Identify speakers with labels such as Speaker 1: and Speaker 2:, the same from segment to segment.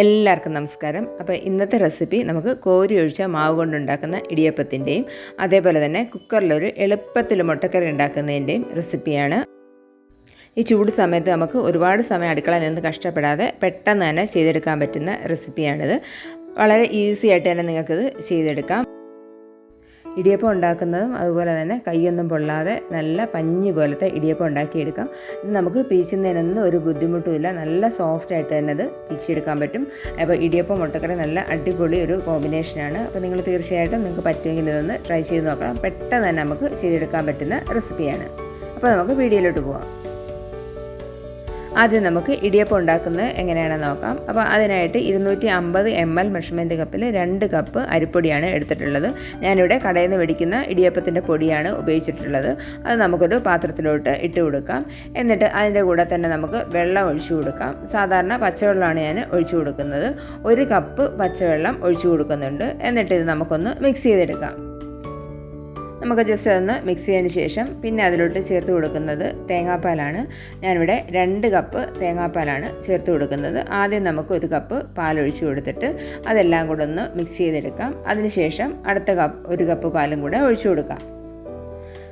Speaker 1: എല്ലാവർക്കും നമസ്കാരം. അപ്പോൾ ഇന്നത്തെ റെസിപ്പി നമുക്ക് കോരി ഒഴിച്ച മാവ് കൊണ്ടുണ്ടാക്കുന്ന ഇടിയപ്പത്തിന്റെയും അതേപോലെ തന്നെ കുക്കറിലൊരു എളുപ്പത്തിൽ മുട്ടക്കറി ഉണ്ടാക്കുന്നതിന്റെയും റെസിപ്പിയാണ്. ഈ ചൂട് സമയത്ത് നമുക്ക് ഒരുപാട് സമയം അടുക്കളയിൽ നിന്ന് കഷ്ടപ്പെടാതെ പെട്ടെന്ന് തന്നെ ചെയ്തെടുക്കാൻ പറ്റുന്ന റെസിപ്പിയാണിത്. വളരെ ഈസി ആയിട്ട് തന്നെ നിങ്ങൾക്കിത് ചെയ്തെടുക്കാം. ഇടിയപ്പം ഉണ്ടാക്കുന്നതും അതുപോലെ തന്നെ കൈയൊന്നും പൊള്ളാതെ നല്ല പഞ്ഞി പോലത്തെ ഇടിയപ്പം ഉണ്ടാക്കിയെടുക്കാം. ഇത് നമുക്ക് പീച്ചുന്നതിനൊന്നും ഒരു ബുദ്ധിമുട്ടുമില്ല. നല്ല സോഫ്റ്റ് ആയിട്ട് തന്നെ അത് പീച്ചെടുക്കാൻ പറ്റും. അപ്പോൾ ഇടിയപ്പം മുട്ടക്കറി നല്ല അടിപൊളി ഒരു കോമ്പിനേഷനാണ് അപ്പോൾ നിങ്ങൾ തീർച്ചയായിട്ടും നിങ്ങൾക്ക് പറ്റുമെങ്കിൽ ഇതൊന്ന് ട്രൈ ചെയ്ത് നോക്കണം. പെട്ടെന്ന് തന്നെ നമുക്ക് ചെയ്തെടുക്കാൻ പറ്റുന്ന റെസിപ്പിയാണ് അപ്പോൾ നമുക്ക് വീഡിയോയിലോട്ട് പോവാം. ആദ്യം നമുക്ക് ഇടിയപ്പം ഉണ്ടാക്കുന്നത് എങ്ങനെയാണെന്ന് നോക്കാം. അപ്പോൾ അതിനായിട്ട് ഇരുന്നൂറ്റി അമ്പത് എം എൽ മെഷർമെന്റ് കപ്പിൽ രണ്ട് കപ്പ് അരിപ്പൊടിയാണ് എടുത്തിട്ടുള്ളത്. ഞാനിവിടെ കടയിൽ നിന്ന് മേടിക്കുന്ന ഇടിയപ്പത്തിന്റെ പൊടിയാണ് ഉപയോഗിച്ചിട്ടുള്ളത്. അത് നമുക്കൊരു പാത്രത്തിലോട്ട് ഇട്ട് കൊടുക്കാം. എന്നിട്ട് അതിന്റെ കൂടെ തന്നെ നമുക്ക് വെള്ളം ഒഴിച്ചു കൊടുക്കാം. സാധാരണ പച്ചവെള്ളമാണ് ഞാൻ ഒഴിച്ചു കൊടുക്കുന്നത്. ഒരു കപ്പ് പച്ചവെള്ളം ഒഴിച്ചു കൊടുക്കുന്നുണ്ട്. എന്നിട്ട് ഇത് നമുക്കൊന്ന് മിക്സ് ചെയ്തെടുക്കാം. നമുക്ക് ജസ്റ്റ് അതൊന്ന് മിക്സ് ചെയ്തതിന് ശേഷം പിന്നെ അതിലോട്ട് ചേർത്ത് കൊടുക്കുന്നത് തേങ്ങാപ്പാലാണ്. ഞാനിവിടെ രണ്ട് കപ്പ് തേങ്ങാപ്പാലാണ് ചേർത്ത് കൊടുക്കുന്നത്. ആദ്യം നമുക്ക് ഒരു കപ്പ് പാലൊഴിച്ച് കൊടുത്തിട്ട് അതെല്ലാം കൂടെ ഒന്ന് മിക്സ് ചെയ്തെടുക്കാം. അതിനുശേഷം അടുത്ത കപ്പ് ഒരു കപ്പ് പാലും കൂടെ ഒഴിച്ചു കൊടുക്കാം.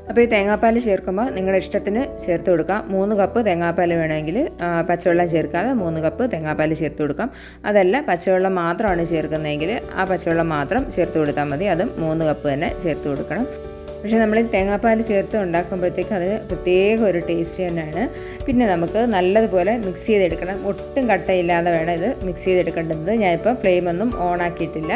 Speaker 1: അപ്പോൾ ഈ തേങ്ങാപ്പാൽ ചേർക്കുമ്പോൾ നിങ്ങളുടെ ഇഷ്ടത്തിന് ചേർത്ത് കൊടുക്കാം. മൂന്ന് കപ്പ് തേങ്ങാപ്പാൽ വേണമെങ്കിൽ പച്ചവെള്ളം ചേർക്കാതെ മൂന്ന് കപ്പ് തേങ്ങാപ്പാൽ ചേർത്ത് കൊടുക്കാം. അതല്ല പച്ചവെള്ളം മാത്രമാണ് ചേർക്കുന്നതെങ്കിൽ ആ പച്ചവെള്ളം മാത്രം ചേർത്ത് കൊടുത്താൽ മതി. അതും മൂന്ന് കപ്പ് തന്നെ ചേർത്ത് കൊടുക്കണം. പക്ഷേ നമ്മൾ തേങ്ങാപ്പാൽ ചേർത്ത് ഉണ്ടാക്കുമ്പോഴത്തേക്ക് അത് പ്രത്യേക ഒരു ടേസ്റ്റ് തന്നെയാണ്. പിന്നെ നമുക്ക് നല്ലതുപോലെ മിക്സ് ചെയ്തെടുക്കണം. ഒട്ടും കട്ടയില്ലാതെ വേണം ഇത് മിക്സ് ചെയ്തെടുക്കേണ്ടത്. ഞാനിപ്പോൾ ഫ്ലെയിമൊന്നും ഓൺ ആക്കിയിട്ടില്ല.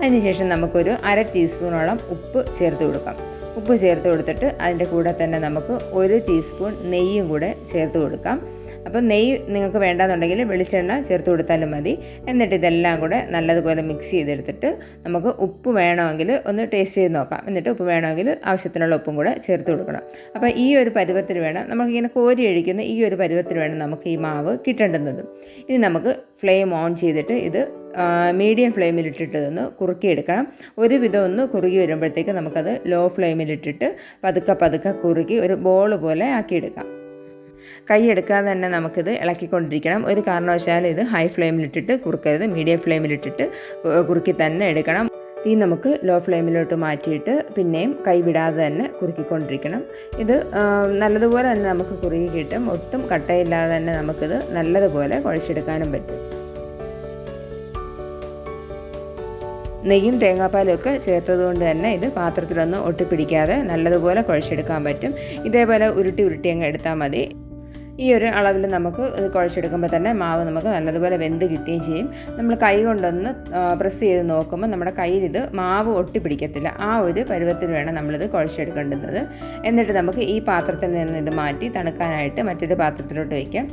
Speaker 1: അതിനുശേഷം നമുക്കൊരു അര ടീസ്പൂണോളം ഉപ്പ് ചേർത്ത് കൊടുക്കാം. ഉപ്പ് ചേർത്ത് കൊടുത്തിട്ട് അതിന്റെ കൂടെ തന്നെ നമുക്ക് ഒരു ടീസ്പൂൺ നെയ്യും കൂടെ ചേർത്ത് കൊടുക്കാം. അപ്പോൾ നെയ്യ് നിങ്ങൾക്ക് വേണ്ടാന്നുണ്ടെങ്കിൽ വെളിച്ചെണ്ണ ചേർത്ത് കൊടുത്താലും മതി. എന്നിട്ട് ഇതെല്ലാം കൂടെ നല്ലതുപോലെ മിക്സ് ചെയ്തെടുത്തിട്ട് നമുക്ക് ഉപ്പ് വേണമെങ്കിൽ ഒന്ന് ടേസ്റ്റ് ചെയ്ത് നോക്കാം. എന്നിട്ട് ഉപ്പ് വേണമെങ്കിൽ ആവശ്യത്തിനുള്ള ഉപ്പും കൂടെ ചേർത്ത് കൊടുക്കണം. അപ്പോൾ ഈ ഒരു പരുവത്തിൽ വേണം നമുക്കിങ്ങനെ കോരി ഒഴിക്കുന്ന ഈ ഒരു പരുവത്തിൽ വേണം നമുക്ക് ഈ മാവ് കിട്ടേണ്ടുന്നത്. ഇനി നമുക്ക് ഫ്ലെയിം ഓൺ ചെയ്തിട്ട് ഇത് മീഡിയം ഫ്ലെയിമിലിട്ടിട്ട് ഒന്ന് കുറുക്കിയെടുക്കണം. ഒരു വിധം ഒന്ന് കുറുകി വരുമ്പോഴത്തേക്ക് നമുക്കത് ലോ ഫ്ലെയിമിലിട്ടിട്ട് പതുക്കെ പതുക്കെ കുറുക്കി ഒരു ബോൾ പോലെ ആക്കിയെടുക്കാം. കൈ എടുക്കാതെ തന്നെ നമുക്കിത് ഇളക്കിക്കൊണ്ടിരിക്കണം. ഒരു കാരണവശാലും ഇത് ഹൈ ഫ്ലെയിമിലിട്ടിട്ട് കുറുക്കരുത്. മീഡിയം ഫ്ലെയിമിലിട്ടിട്ട് കുറുക്കി തന്നെ എടുക്കണം. തീ നമുക്ക് ലോ ഫ്ലെയിമിലോട്ട് മാറ്റിയിട്ട് പിന്നെയും കൈവിടാതെ തന്നെ കുറുക്കിക്കൊണ്ടിരിക്കണം. ഇത് നല്ലതുപോലെ തന്നെ നമുക്ക് കുറുകി കിട്ടും. ഒട്ടും കട്ടയില്ലാതെ തന്നെ നമുക്കിത് നല്ലതുപോലെ കുഴച്ചെടുക്കാനും പറ്റും. നെയ്യും തേങ്ങാപ്പാലും ഒക്കെ ചേർത്തത് കൊണ്ട് തന്നെ ഇത് പാത്രത്തിലൊന്നും ഒട്ടിപ്പിടിക്കാതെ നല്ലതുപോലെ കുഴച്ചെടുക്കാൻ പറ്റും. ഇതേപോലെ ഉരുട്ടി ഉരുട്ടി അങ്ങ് എടുത്താൽ മതി. ഈ ഒരു അളവിൽ നമുക്ക് ഇത് കുഴച്ചെടുക്കുമ്പോൾ തന്നെ മാവ് നമുക്ക് നല്ലതുപോലെ വെന്ത് കിട്ടുകയും ചെയ്യും. നമ്മൾ കൈ കൊണ്ടൊന്ന് പ്രസ് ചെയ്ത് നോക്കുമ്പോൾ നമ്മുടെ കയ്യിൽ ഇത് മാവ് ഒട്ടിപ്പിടിക്കത്തില്ല. ആ ഒരു പരുവത്തിൽ വേണം നമ്മളിത് കുഴച്ചെടുക്കേണ്ടുന്നത്. എന്നിട്ട് നമുക്ക് ഈ പാത്രത്തിൽ നിന്ന് ഇത് മാറ്റി തണുക്കാനായിട്ട് മറ്റൊരു പാത്രത്തിലോട്ട് വയ്ക്കാം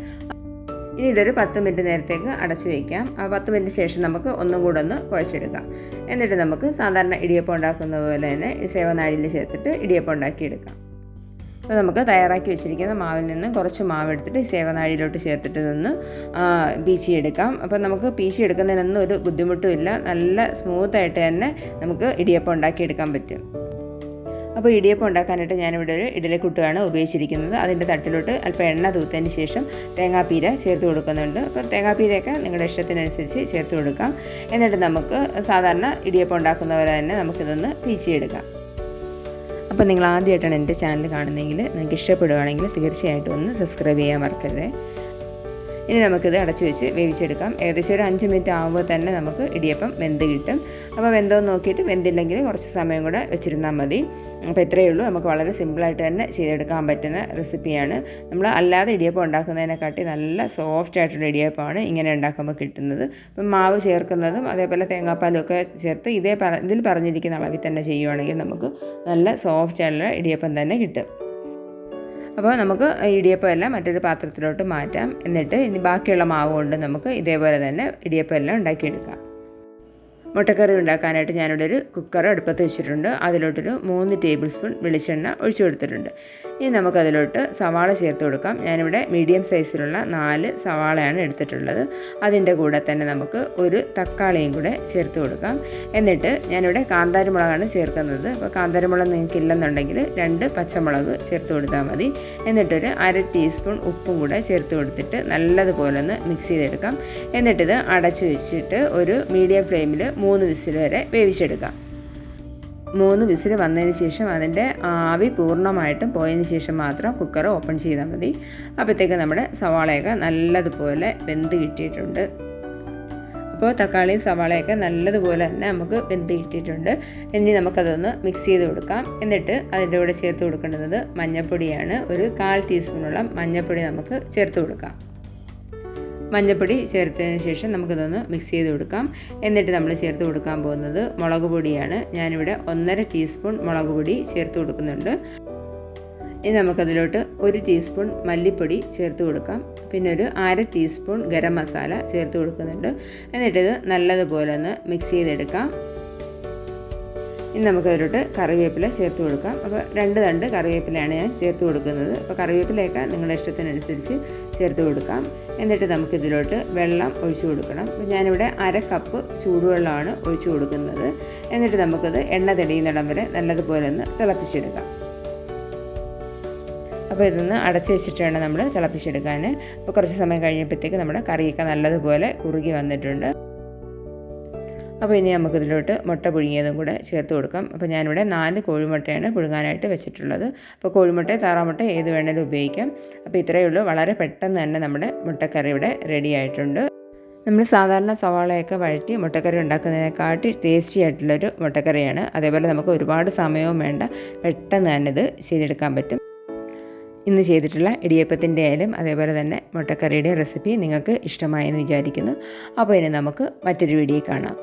Speaker 1: ഇനി ഇതൊരു പത്ത് മിനിറ്റ് നേരത്തേക്ക് അടച്ചു വയ്ക്കാം ആ പത്ത് മിനിറ്റ് ശേഷം നമുക്ക് ഒന്നും കൂടെ ഒന്ന് കുഴച്ചെടുക്കാം. എന്നിട്ട് നമുക്ക് സാധാരണ ഇടിയപ്പം ഉണ്ടാക്കുന്ന പോലെ തന്നെ സേവനാഴിയിൽ ചേർത്തിട്ട് ഇടിയപ്പം ഉണ്ടാക്കിയെടുക്കാം. അപ്പോൾ നമുക്ക് തയ്യാറാക്കി വെച്ചിരിക്കുന്ന മാവിൽ നിന്ന് കുറച്ച് മാവ് എടുത്തിട്ട് സേവനാഴിയിലോട്ട് ചേർത്തിട്ട് നിന്ന് പീച്ചി എടുക്കാം അപ്പോൾ നമുക്ക് പീച്ചി എടുക്കുന്നതിനൊന്നും ഒരു ബുദ്ധിമുട്ടും ഇല്ല. നല്ല സ്മൂത്തായിട്ട് തന്നെ നമുക്ക് ഇടിയപ്പം ഉണ്ടാക്കിയെടുക്കാൻ പറ്റും. അപ്പോൾ ഇടിയപ്പം ഉണ്ടാക്കാനായിട്ട് ഞാനിവിടെ ഒരു ഇഡലിക്കുട്ടാണ് ഉപയോഗിച്ചിരിക്കുന്നത്. അതിന്റെ തട്ടിലോട്ട് അല്പം എണ്ണ തൂത്തതിന് ശേഷം തേങ്ങാപ്പീര ചേർത്ത് കൊടുക്കുന്നുണ്ട്. അപ്പോൾ തേങ്ങാപ്പീരയൊക്കെ നിങ്ങളുടെ ഇഷ്ടത്തിനനുസരിച്ച് ചേർത്ത് കൊടുക്കാം. എന്നിട്ട് നമുക്ക് സാധാരണ ഇടിയപ്പം ഉണ്ടാക്കുന്ന പോലെ തന്നെ നമുക്കിതൊന്ന് പീച്ചിയെടുക്കാം. അപ്പോൾ നിങ്ങൾ ആദ്യമായിട്ടാണ് എന്റെ ചാനൽ കാണുന്നതെങ്കിൽ നിങ്ങൾക്ക് ഇഷ്ടപ്പെടുകയാണെങ്കിൽ തീർച്ചയായിട്ടും ഒന്ന് സബ്സ്ക്രൈബ് ചെയ്യാൻ മറക്കരുത്. ഇനി നമുക്കിത് അടച്ചു വെച്ച് വേവിച്ചെടുക്കാം. ഏകദേശം ഒരു അഞ്ച് മിനിറ്റ് ആകുമ്പോൾ തന്നെ നമുക്ക് ഇടിയപ്പം വെന്ത് കിട്ടും. അപ്പോൾ വെന്തോ നോക്കിയിട്ട് വെന്തില്ലെങ്കിൽ കുറച്ച് സമയം കൂടെ വെച്ചിരുന്നാൽ മതി. അപ്പോൾ ഇത്രയേ ഉള്ളൂ. നമുക്ക് വളരെ സിമ്പിളായിട്ട് തന്നെ ചെയ്തെടുക്കാൻ പറ്റുന്ന റെസിപ്പിയാണ് നമ്മൾ അല്ലാതെ ഇടിയപ്പം ഉണ്ടാക്കുന്നതിനെക്കാട്ടി നല്ല സോഫ്റ്റ് ആയിട്ടുള്ള ഇടിയപ്പമാണ് ഇങ്ങനെ ഉണ്ടാക്കുമ്പോൾ കിട്ടുന്നത്. അപ്പം മാവ് ചേർക്കുന്നതും അതേപോലെ തേങ്ങാപ്പാലും ഒക്കെ ചേർത്ത് ഇതേ ഇതിൽ പറഞ്ഞിരിക്കുന്ന അളവിൽ തന്നെ ചെയ്യുവാണെങ്കിൽ നമുക്ക് നല്ല സോഫ്റ്റ് ആയിട്ടുള്ള ഇടിയപ്പം തന്നെ കിട്ടും. അപ്പോൾ നമുക്ക് ഇടിയപ്പം എല്ലാം മറ്റൊരു പാത്രത്തിലോട്ട് മാറ്റാം. എന്നിട്ട് ഇനി ബാക്കിയുള്ള മാവ് കൊണ്ട് നമുക്ക് ഇതേപോലെ തന്നെ ഇടിയപ്പം എല്ലാം ഉണ്ടാക്കിയെടുക്കാം. മുട്ടക്കറി ഉണ്ടാക്കാനായിട്ട് ഞാനിവിടെ ഒരു കുക്കർ അടുപ്പത്ത് വെച്ചിട്ടുണ്ട്. അതിലോട്ടൊരു മൂന്ന് ടേബിൾ സ്പൂൺ വെളിച്ചെണ്ണ ഒഴിച്ചു കൊടുത്തിട്ടുണ്ട്. ഇനി നമുക്കതിലോട്ട് സവാള ചേർത്ത് കൊടുക്കാം. ഞാനിവിടെ മീഡിയം സൈസിലുള്ള നാല് സവാളയാണ് എടുത്തിട്ടുള്ളത്. അതിന്റെ കൂടെ തന്നെ നമുക്ക് ഒരു തക്കാളിയും കൂടെ ചേർത്ത് കൊടുക്കാം. എന്നിട്ട് ഞാനിവിടെ കാന്താരി മുളകാണ് ചേർക്കുന്നത്. അപ്പോൾ കാന്താരി മുളക് നിങ്ങൾക്ക് ഇല്ലെന്നുണ്ടെങ്കിൽ രണ്ട് പച്ചമുളക് ചേർത്ത് കൊടുത്താൽ മതി. എന്നിട്ടൊരു അര ടീസ്പൂൺ ഉപ്പും കൂടെ ചേർത്ത് കൊടുത്തിട്ട് നല്ലതുപോലെ ഒന്ന് മിക്സ് ചെയ്തെടുക്കാം. എന്നിട്ടിത് അടച്ചു വെച്ചിട്ട് ഒരു മീഡിയം ഫ്ലെയിമിൽ മൂന്ന് വിസിൽ വരെ വേവിച്ചെടുക്കാം മൂന്ന് വിസിൽ വന്നതിന് ശേഷം അതിന്റെ ആവി പൂർണമായിട്ടും പോയതിന് ശേഷം മാത്രം കുക്കർ ഓപ്പൺ ചെയ്താൽ മതി. അപ്പോഴത്തേക്ക് നമ്മുടെ സവാളയൊക്കെ നല്ലതുപോലെ വെന്ത് കിട്ടിയിട്ടുണ്ട്. അപ്പോൾ തക്കാളിയും സവാളയൊക്കെ നല്ലതുപോലെ തന്നെ നമുക്ക് വെന്ത് കിട്ടിയിട്ടുണ്ട്. ഇനി നമുക്കതൊന്ന് മിക്സ് ചെയ്ത് കൊടുക്കാം. എന്നിട്ട് അതിന്റെ കൂടെ ചേർത്ത് കൊടുക്കേണ്ടത് മഞ്ഞൾപ്പൊടിയാണ് ഒരു കാൽ ടീസ്പൂണോളം മഞ്ഞൾപ്പൊടി നമുക്ക് ചേർത്ത് കൊടുക്കാം. മഞ്ഞൾപ്പൊടി ചേർത്തതിന് ശേഷം നമുക്കിതൊന്ന് മിക്സ് ചെയ്ത് കൊടുക്കാം. എന്നിട്ട് നമ്മൾ ചേർത്ത് കൊടുക്കാൻ പോകുന്നത് മുളക് പൊടിയാണ്. ഞാനിവിടെ ഒന്നര ടീസ്പൂൺ മുളക് പൊടി ചേർത്ത് കൊടുക്കുന്നുണ്ട്. ഇനി നമുക്കതിലോട്ട് ഒരു ടീസ്പൂൺ മല്ലിപ്പൊടി ചേർത്ത് കൊടുക്കാം. പിന്നെ ഒരു അര ടീസ്പൂൺ ഗരം മസാല ചേർത്ത് കൊടുക്കുന്നുണ്ട്. എന്നിട്ടിത് നല്ലതുപോലെ ഒന്ന് മിക്സ് ചെയ്തെടുക്കാം. ഇനി നമുക്കതിലോട്ട് കറിവേപ്പില ചേർത്ത് കൊടുക്കാം. അപ്പോൾ രണ്ട് തണ്ട് കറിവേപ്പിലയാണ് ഞാൻ ചേർത്ത് കൊടുക്കുന്നത്. അപ്പോൾ കറിവേപ്പിലയൊക്കെ നിങ്ങളുടെ ഇഷ്ടത്തിനനുസരിച്ച് ചേർത്ത് കൊടുക്കാം. എന്നിട്ട് നമുക്കിതിലോട്ട് വെള്ളം ഒഴിച്ചു കൊടുക്കണം. അപ്പോൾ ഞാനിവിടെ അര കപ്പ് ചൂടുവെള്ളമാണ് ഒഴിച്ചു കൊടുക്കുന്നത്. എന്നിട്ട് നമുക്കത് എണ്ണ തെളിയുന്നിടം വരെ നല്ലതുപോലെ ഒന്ന് തിളപ്പിച്ചെടുക്കാം. അപ്പോൾ ഇതൊന്ന് അടച്ചു വെച്ചിട്ട് വേണം നമ്മൾ തിളപ്പിച്ചെടുക്കാൻ. അപ്പോൾ കുറച്ച് സമയം കഴിഞ്ഞപ്പോഴത്തേക്ക് നമ്മുടെ കറിയൊക്കെ നല്ലതുപോലെ കുറുകി വന്നിട്ടുണ്ട്. അപ്പോൾ ഇനി നമുക്കിതിലോട്ട് മുട്ട പുഴുങ്ങിയതും കൂടെ ചേർത്ത് കൊടുക്കാം. അപ്പോൾ ഞാനിവിടെ നാല് കോഴിമുട്ടയാണ് പുഴുങ്ങാനായിട്ട് വെച്ചിട്ടുള്ളത്. അപ്പോൾ കോഴിമുട്ട താറാമുട്ട ഏത് വേണേലും ഉപയോഗിക്കാം. അപ്പോൾ ഇത്രയേ ഉള്ളൂ. വളരെ പെട്ടെന്ന് തന്നെ നമ്മുടെ മുട്ടക്കറി ഇവിടെ റെഡി ആയിട്ടുണ്ട്. നമ്മൾ സാധാരണ സവാളയൊക്കെ വഴറ്റി മുട്ടക്കറി ഉണ്ടാക്കുന്നതിനെക്കാട്ടി ടേസ്റ്റി ആയിട്ടുള്ളൊരു മുട്ടക്കറിയാണ്. അതേപോലെ നമുക്ക് ഒരുപാട് സമയവും വേണ്ട. പെട്ടെന്ന് തന്നെ ഇത് ചെയ്തെടുക്കാൻ പറ്റും. ഇന്ന് ചെയ്തിട്ടുള്ള ഇടിയപ്പത്തിന്റെ ആയാലും അതേപോലെ തന്നെ മുട്ടക്കറിയുടെ റെസിപ്പി നിങ്ങൾക്ക് ഇഷ്ടമായെന്ന് വിചാരിക്കുന്നു. അപ്പോൾ ഇനി നമുക്ക് മറ്റൊരു വീഡിയോ കാണാം.